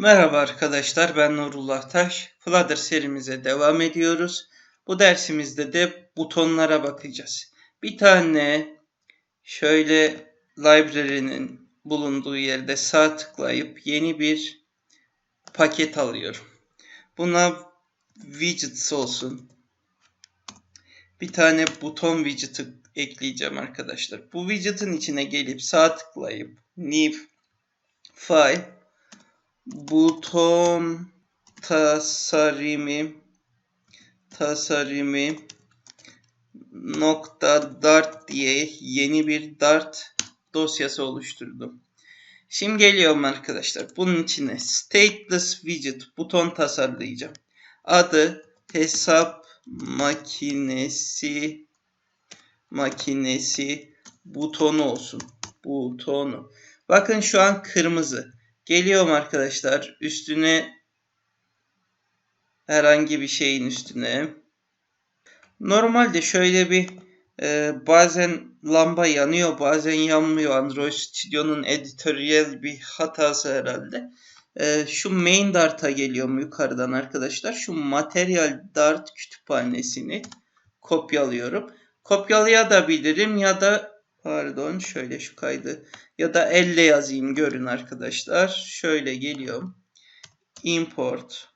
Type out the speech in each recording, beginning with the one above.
Merhaba arkadaşlar, ben Nurullah Taş. Flutter serimize devam ediyoruz. Bu dersimizde de butonlara bakacağız. Bir tane şöyle library'nin bulunduğu yerde sağ tıklayıp yeni bir paket alıyorum. Buna widgets olsun. Bir tane buton widget'ı ekleyeceğim arkadaşlar. Bu widget'ın içine gelip sağ tıklayıp new file buton tasarımı tasarımı nokta dart diye yeni bir dart dosyası oluşturdum. Şimdi geliyorum arkadaşlar. Bunun içine stateless widget buton tasarlayacağım. Adı hesap makinesi makinesi butonu olsun. Butonu. Bakın şu an kırmızı. Geliyorum arkadaşlar. Üstüne herhangi bir şeyin üstüne. Normalde şöyle bir e, bazen lamba yanıyor bazen yanmıyor. Android Studio'nun editoryal bir hatası herhalde. E, şu main dart'a geliyorum yukarıdan arkadaşlar. Şu material dart kütüphanesini kopyalıyorum. Kopyalayabilirim ya da Pardon şöyle şu kaydı ya da elle yazayım görün arkadaşlar. Şöyle geliyorum. Import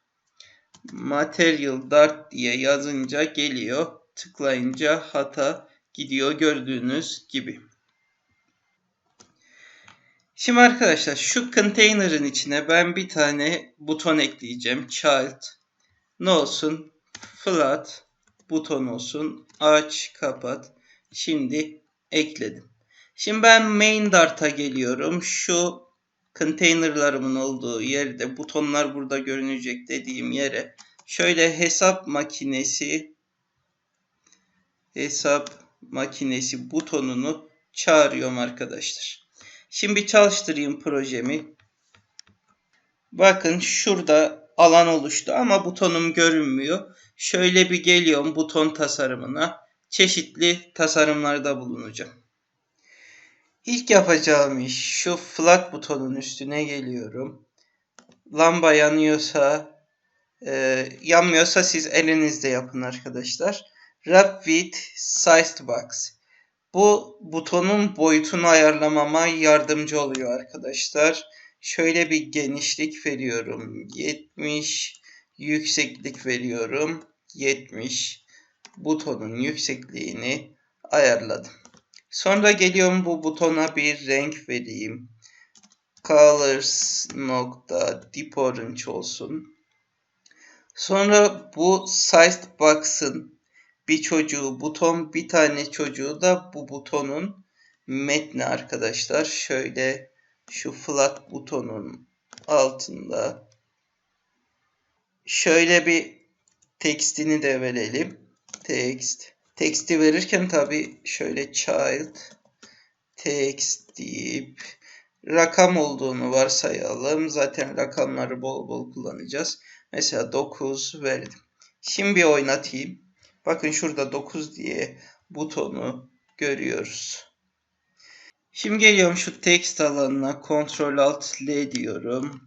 material dart diye yazınca geliyor. Tıklayınca hata gidiyor gördüğünüz gibi. Şimdi arkadaşlar şu container'ın içine ben bir tane buton ekleyeceğim. Child. Ne olsun? Flat buton olsun. Aç, kapat. Şimdi ekledim. Şimdi ben main dart'a geliyorum. Şu containerlarımın olduğu yerde butonlar burada görünecek dediğim yere şöyle hesap makinesi hesap makinesi butonunu çağırıyorum arkadaşlar. Şimdi çalıştırayım projemi. Bakın şurada alan oluştu ama butonum görünmüyor. Şöyle bir geliyorum buton tasarımına çeşitli tasarımlarda bulunacağım. İlk yapacağım iş şu flag butonun üstüne geliyorum. Lamba yanıyorsa e, yanmıyorsa siz elinizde yapın arkadaşlar. Wrap with Sized Box. Bu butonun boyutunu ayarlamama yardımcı oluyor arkadaşlar. Şöyle bir genişlik veriyorum. 70 yükseklik veriyorum. 70 butonun yüksekliğini ayarladım. Sonra geliyorum bu butona bir renk vereyim. Colors nokta deep orange olsun. Sonra bu sized box'ın bir çocuğu buton bir tane çocuğu da bu butonun metni arkadaşlar. Şöyle şu flat butonun altında şöyle bir tekstini de verelim text. Text'i verirken tabi şöyle child text deyip rakam olduğunu varsayalım. Zaten rakamları bol bol kullanacağız. Mesela 9 verdim. Şimdi bir oynatayım. Bakın şurada 9 diye butonu görüyoruz. Şimdi geliyorum şu text alanına Ctrl Alt L diyorum.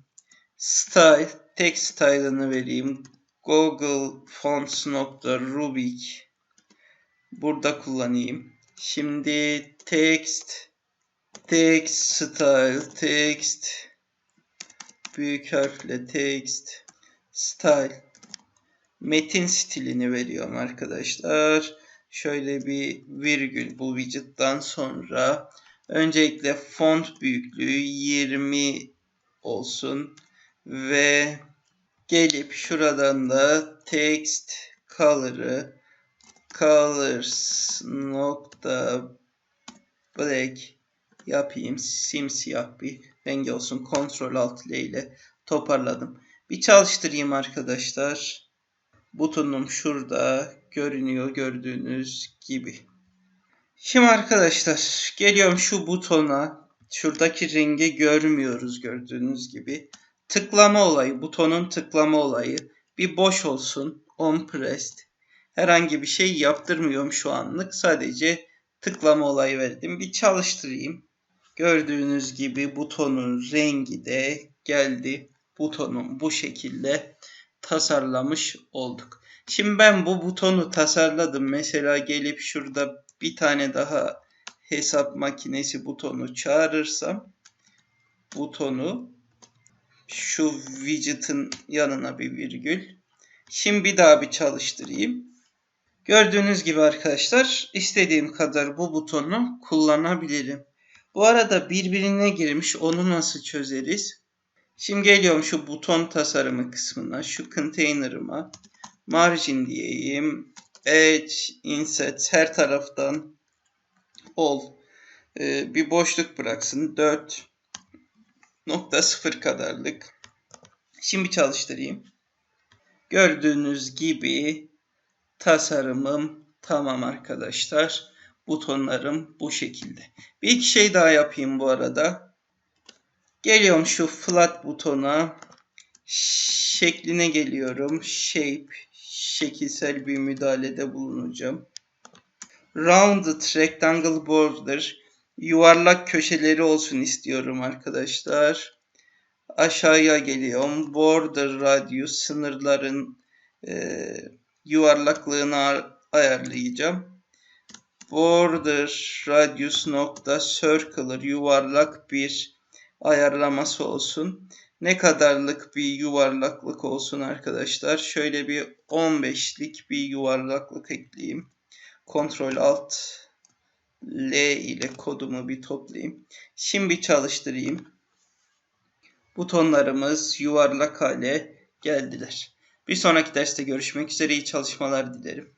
Style text style'ını vereyim. Google Fonts nokta Rubik burada kullanayım. Şimdi text text style text büyük harfle text style metin stilini veriyorum arkadaşlar. Şöyle bir virgül bu widget'tan sonra öncelikle font büyüklüğü 20 olsun ve gelip şuradan da text color'ı colors nokta black yapayım. Simsiyah bir rengi olsun. Ctrl Alt L ile toparladım. Bir çalıştırayım arkadaşlar. Butonum şurada görünüyor gördüğünüz gibi. Şimdi arkadaşlar geliyorum şu butona. Şuradaki rengi görmüyoruz gördüğünüz gibi tıklama olayı, butonun tıklama olayı bir boş olsun. On pressed. Herhangi bir şey yaptırmıyorum şu anlık. Sadece tıklama olayı verdim. Bir çalıştırayım. Gördüğünüz gibi butonun rengi de geldi. butonu bu şekilde tasarlamış olduk. Şimdi ben bu butonu tasarladım. Mesela gelip şurada bir tane daha hesap makinesi butonu çağırırsam butonu şu widget'ın yanına bir virgül. Şimdi bir daha bir çalıştırayım. Gördüğünüz gibi arkadaşlar istediğim kadar bu butonu kullanabilirim. Bu arada birbirine girmiş onu nasıl çözeriz? Şimdi geliyorum şu buton tasarımı kısmına. Şu container'ıma margin diyeyim. Edge, inset her taraftan all. Ee, bir boşluk bıraksın. 4.0 kadarlık. Şimdi çalıştırayım. Gördüğünüz gibi tasarımım tamam arkadaşlar. Butonlarım bu şekilde. Bir iki şey daha yapayım bu arada. Geliyorum şu flat butona. Şekline geliyorum. Shape. Şekilsel bir müdahalede bulunacağım. Rounded rectangle border. Yuvarlak köşeleri olsun istiyorum arkadaşlar. Aşağıya geliyorum. Border radius sınırların e, yuvarlaklığını ayarlayacağım. Border radius nokta circular yuvarlak bir ayarlaması olsun. Ne kadarlık bir yuvarlaklık olsun arkadaşlar. Şöyle bir 15'lik bir yuvarlaklık ekleyeyim. Ctrl Alt L ile kodumu bir toplayayım. Şimdi çalıştırayım. Butonlarımız yuvarlak hale geldiler. Bir sonraki derste görüşmek üzere iyi çalışmalar dilerim.